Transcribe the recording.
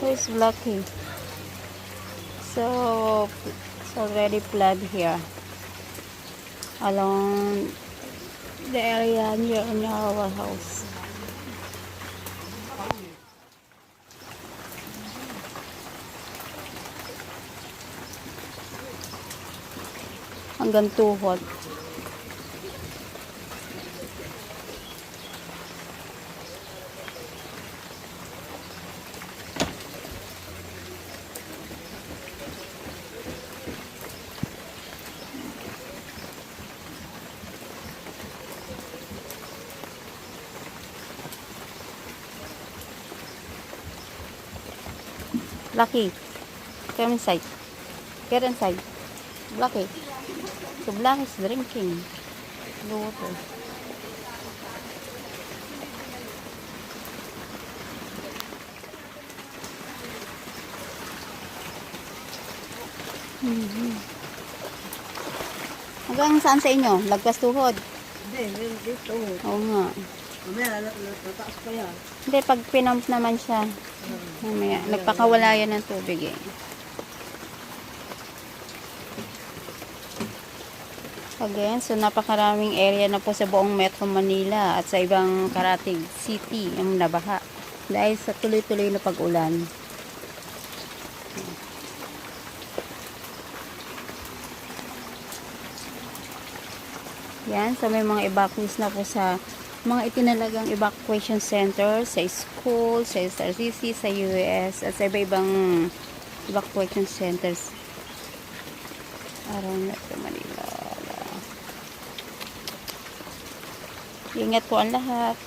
Here's Lucky. So, it's already flood here. Along the area near near our house. Hanggang tuhod. Lucky, come inside. Get inside. Lucky. So Black is drinking. Water. Mhm. Hanggang saan sa inyo? Lagpas tuhod. Hindi, dito. Oo nga. Mamaya, tataas pa yan. Hindi, pag pinump naman siya, mamaya, nagpakawala yan ng tubig eh. Again, so napakaraming area na po sa buong Metro Manila at sa ibang karatig city ang nabaha dahil sa tuloy-tuloy na pag-ulan. Yan, so may mga evacuees na po sa mga itinalagang evacuation center sa school, sa SRCC, sa US, at sa iba-ibang evacuation centers around Metro Manila. Ingat po ang lahat.